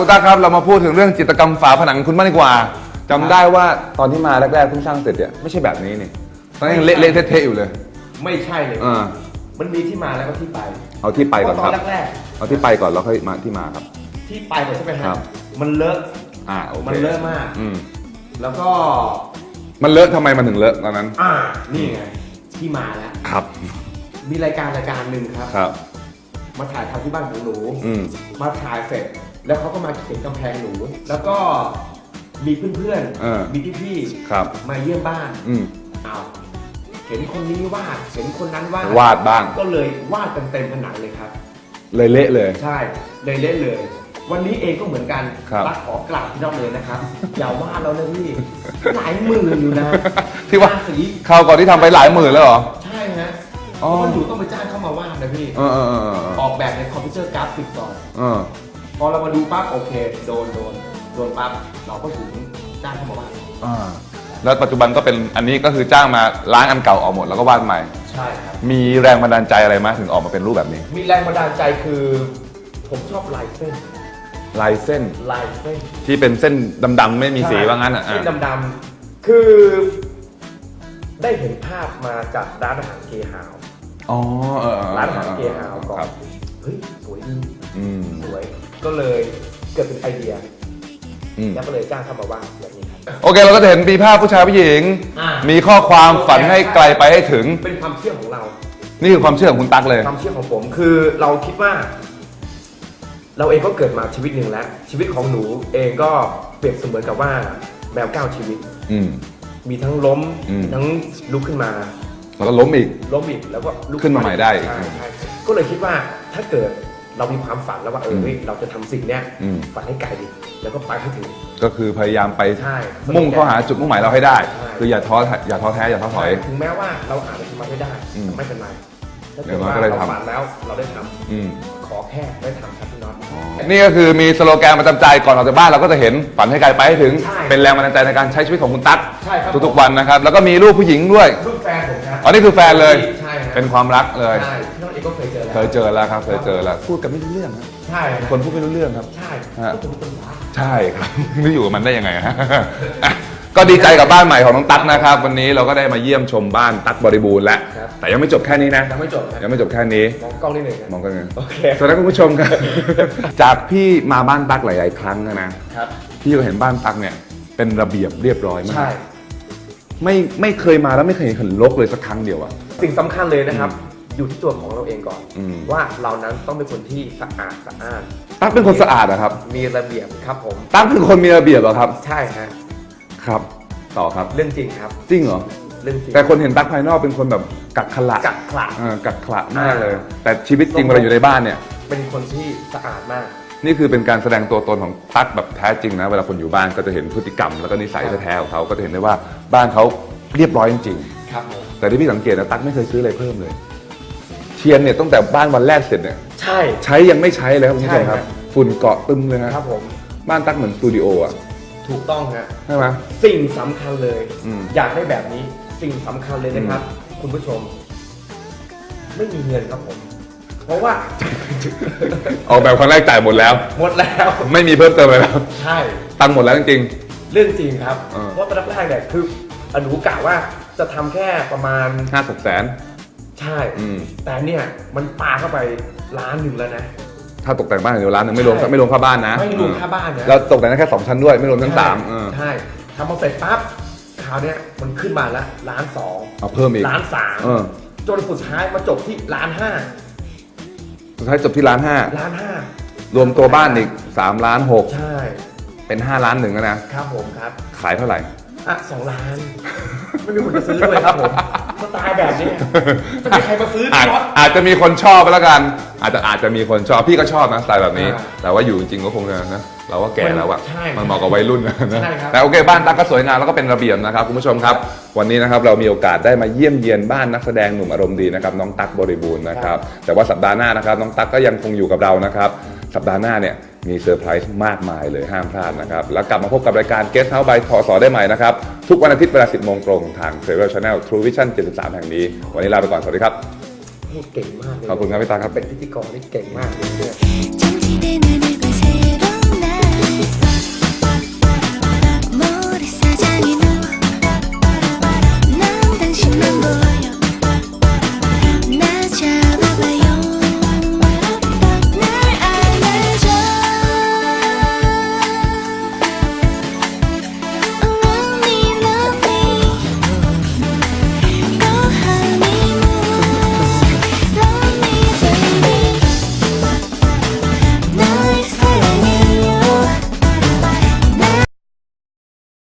อาคุณตาครับ เรามาพูดถึงเรื่องจิตรกรรมฝาผนังคุณมากดีกว่าจำได้ว่าตอนที่มาแรกๆเพิ่งสร้างเสร็จเนี่ยไม่ใช่แบบนี้นี่ตอนนั้นยังเละๆเทะๆอยู่เลยไม่ใช่เลย อ่ามันมีที่มาแล้วก็ที่ไปเอาที่ไปก่อนเพคราะรับตอนแรกเอาที่ไปก่อนแล้วค่อยมาที่มาครับ ๆที่ไปก่อนใช่ไหมฮะครับ มันเลอะ อ่าโอเคมันเลอะมาก อืมแล้วก็ มันเลอะทำไมมันถึงเลอะตอนนั้นอ่า นี่ไง ที่มาแล้ว ครับมีรายการรายการหนึ่งครับ ครับ มาถ่ายทำที่บ้านของหนู อืม มาถ่ายเสร็จ แล้วเขาก็มาเขียนกำแพงหนู แล้วก็มีเพื่อนเออ มีพี่ครับ ๆมาเยี่ยมบ้าน อืมเอาวเห็นคนนี้วาด เห็นคนนั้นวาด วาดบ้าง ก็เลยวาดกันเต็มผนังเลยครับ เลยเละเลย ใช่เลยเล่นเลย วันนี้เองก็เหมือนกันครับรักขอกราบพี่น้องเลยนะครับ อย่าวาดเรานะพี่ หลายหมื่นอยู่นะที่ว่า ทสีคราวก่อนที่ทำไปหลายหมื่นแล้วเหรอ ใช่ฮะอ๋อเพราะมันอยู่ต้องไปจ้างเข้ามาวาดนะพี่ เออเออเออเออออกแบบในคอมพิวเตอร์กราฟิกก่อน เออ พอเรามาดูปั๊บโอเค โดนโดนโดนปั๊บเราก็ถึงจ้างเข้ามาวาดอ่าแล้วปัจจุบันก็เป็นอันนี้ก็คือจ้างมาล้างอันเก่าออกหมดแล้วก็วาดใหม่ ใช่ครับ มีแรงบันดาลใจอะไรไหมาถึงออกมาเป็นรูปแบบนี้ มีแรงบันดาลใจคือ ผมชอบลายเส้นลายเส้นลายเส้นที่เป็นเส้นดำๆไม่มีสีว่างั้นอะเส้นดำๆคือ ได้เห็นภาพมาจากร้านอาหารเกฮาว อ๋อเออเออร้านอาหารเกฮาวก่อครันบ เฮ้ยสวยดีอืมสวยก็เลยเกิดเป็นไอเดีย อืมแล้วก็เลยจ้างเข้ามาวาดแบบนี้ครับ โอเค เราก็จะเห็นมีภาพผู้ชายผู้หญิง อ่ามีข้อความฝันให้ไกลไปให้ถึง เป็นความเชื่อของเรา นี่คือความเชื่อของคุณตั๊กเลย ความเชื่อของผมคือเราคิดว่า เราเองก็เกิดมาชีวิตหนึ่งแล้ว ชีวิตของหนูเองก็เปรียบเสมือนกับว่าแมวเก้าชีวิต อืม มีทั้งล้มอืม ทั้งลุกขึ้นมา แล้วก็ล้มอีก ล้มอีกแล้วก็ลุกขึ้นมาใหม่ได้อีก ใช่ใช่ ก็เลยคิดว่าถ้าเกิดเรามีความฝันแล้วว่าเออมเฮ้ยเราจะทำสิ่งเนี้ยอืม ฝันให้ไกลดิแล้วก็ไปให้ถึง ก็คือพยายามไปใช่ มุ่งเข้าหาจุดมุ่งหมายเราให้ได้ใช่คืออย่าท้ออย่าท้อแท้อย่าท้อถอย ถึงแม้ว่าเราอาจจะทำไม่ได้อืมแต่ไม่เป็นไรถ้าเดี๋เกิยดวมันว่าก็ได้เราทำ ฝันแล้วเราได้ทำอืมขอแค่ได้ทำครับพี่น็อต นี่ก็คือมีสโลแกนประจำใจก่อนออกจากบ้านเราก็จะเห็นฝันให้ไกลไปให้ถึง ใช่เป็นแรงบันดาลใจในการใช้ชีวิตของคุณตั๊กใช่ครับ ทุกๆวันนะครับ แล้วก็มีรูปผู้หญิงด้วยรูปแฟนผมครับ อ๋อนี่คือแฟนเลย ใช่ครับเป็นความรักเลย ใช่พี่ น็อตเองก็เคยเจอแล้วเคยเจอแล้วครับเคยเจอแล้วพูดกันไม่รู้เรื่องครับใช่ครับคนพูดไม่รู้เรื่องครับ ใช่ฮะก็ผมเป็นบ้าใช่ครับไม่อยู่กับมันได้ยังไงฮะอะก็ดีใจกับบ้านใหม่ของน้องตั๊กนะครับ วันนี้เราก็ได้มาเยี่ยมชมบ้านตั๊กบริบูรณ์แล้วครับแต่ยังไม่จบแค่นี้นะยังไม่จบนะยังไม่จบแค่นี้มองกล้องนิดหนึ่งนะมองกันเลยโอเคสวัสดีคุณผู้ชมครับจากพี่มาบ้านตั๊กหลาย ๆ ครั้งนะนะครับพี่ก็เห็นบ้านตั๊กเนี่ยเป็นระเบียบเรียบร้อยมากใช่ไม่ไม่เคยมาแล้วไม่เคยเห็นรกเลยสักครั้งเดียวอะสิ่งสำคัญเลยนะครับ อยู่ที่ตัวของเราเองก่อน อืม ว่าเรานั้นต้องเป็นคนที่สะอาดสะอาดตั๊กเป็นคนสะอาดอะครับ มีระเบียบครับผม ตั๊กเป็นคนมีระเบียบเหรอครับ ใช่ฮะครับ ต่อครับ เรื่องจริงครับ จริงเหรอ เรื่องจริงแต่คนเห็นตั๊กภายนอกเป็นคนแบบกักขละกักขระ เออกักขละมากเลยแต่ชีวิตจริงเวลาอยู่ในบ้านเนี่ย เป็นคนที่สะอาดมาก นี่คือเป็นการแสดงตัวตนของตั๊กแบบแท้จริงนะ เวลาคนอยู่บ้านก็จะเห็นพฤติกรรม แล้วก็นิสัยแท้ๆของเขาก็จะเห็นได้ว่าบ้านเขาเรียบร้อยจริงครับผม ๆแต่ที่พี่สังเกตนะตั๊กไม่เคยซื้ออะไรเพิ่มเลย เทียนเนี่ยตั้งแต่บ้านวันแรกเสร็จเนี่ยใช่ ใช้ยังไม่ใช้เลยครับคุณผู้ชมครับ ใช่ครับ ฝุ่นเกาะตึมเลยนะครับผมบ้านตั๊กเหมือนสตูดิโออะถูกต้องฮะ ใช่ไหม สิ่งสำคัญเลย อืมอยากได้แบบนี้สิ่งสำคัญเลยนะครับ คุณผู้ชม ไม่มีเงินครับผม เพราะว่า ออกแบบครั้งแรกจ่ายหมดแล้ว หมดแล้ว ไม่มีเพิ่มเติมเลยแล้วใช่ ตังค์หมดแล้วจริง เรื่องจริงครับเออเพราะตอนแรกๆเนี่ยคืออนุกะว่าจะทำแค่ประมาณ ๆห้าหกแสน ใช่ อืม แต่เนี่ยมันปาเข้าไปล้านหนึ่งแล้วนะ ถ้าตกแต่งบ้านเดี๋ยวร้านหนึ่งไม่รวมใช่ ไม่รวมค่าบ้านนะไม่รวมค่าบ้านนะแล้วตกแต่งได้แค่สองชั้นด้วยไม่รวมทั้งสามเออใช่ทำมาเสร็จปั๊บคราวเนี้ยมันขึ้นมาแล้วล้านสองเอาเพิ่มอีก ล้านสามเออ จนสุดท้ายมาจบที่ล้านห้าสุดท้ายจบที่ล้านห้าล้านห้ารวมตัวบ้านอีกสามล้านหกใช่เป็นห้าล้านหนึ่งแล้วนะครับผมครับ ขายเท่าไหร่ อะสองล้าน ไม่มีคนจะซื้อด้วยครับผมสไตล์แบบนี้จะมีใครมาซื้ออาจพี่น็อต อาจจะมีคนชอบไปแล้วกัน อาจจะอาจจะมีคนชอบพี่ก็ชอบนะสไตล์แบบนี้ อ่าแต่ว่าอยู่จริงๆก็คงจะนะเราก็แก่แล้วอะใช่มันเหมาะกับวัยรุ่นนะใช่ครับ แต่โอเคบ้านตั๊กก็สวยงามแล้วก็เป็นระเบียบนะครับคุณผู้ชมครับ วันนี้นะครับเรามีโอกาสได้มาเยี่ยมเยียนบ้านนักแสดงหนุ่มอารมณ์ดีนะครับน้องตั๊กบริบูรณ์นะครับแต่ว่าสัปดาห์หน้านะครับน้องตั๊กก็ยังคงอยู่กับเรานะครับสัปดาห์หน้าเนี่ย มีเซอร์ไพรส์มากมายเลยห้ามพลาดนะครับ แล้วกลับมาพบกับรายการ Guest House by ทอสอได้ใหม่นะครับ ทุกวันอาทิตย์เวลา 10 โมงตรงทาง s e r i a l Channel True Vision 73 แห่งนี้ วันนี้ลาไปก่อน สวัสดีครับ พูดเก่งมากเลยขอบคุณครับพี่ตาครับ เป็นพิธีกรที่เก่งมากเลยเนี่ย Take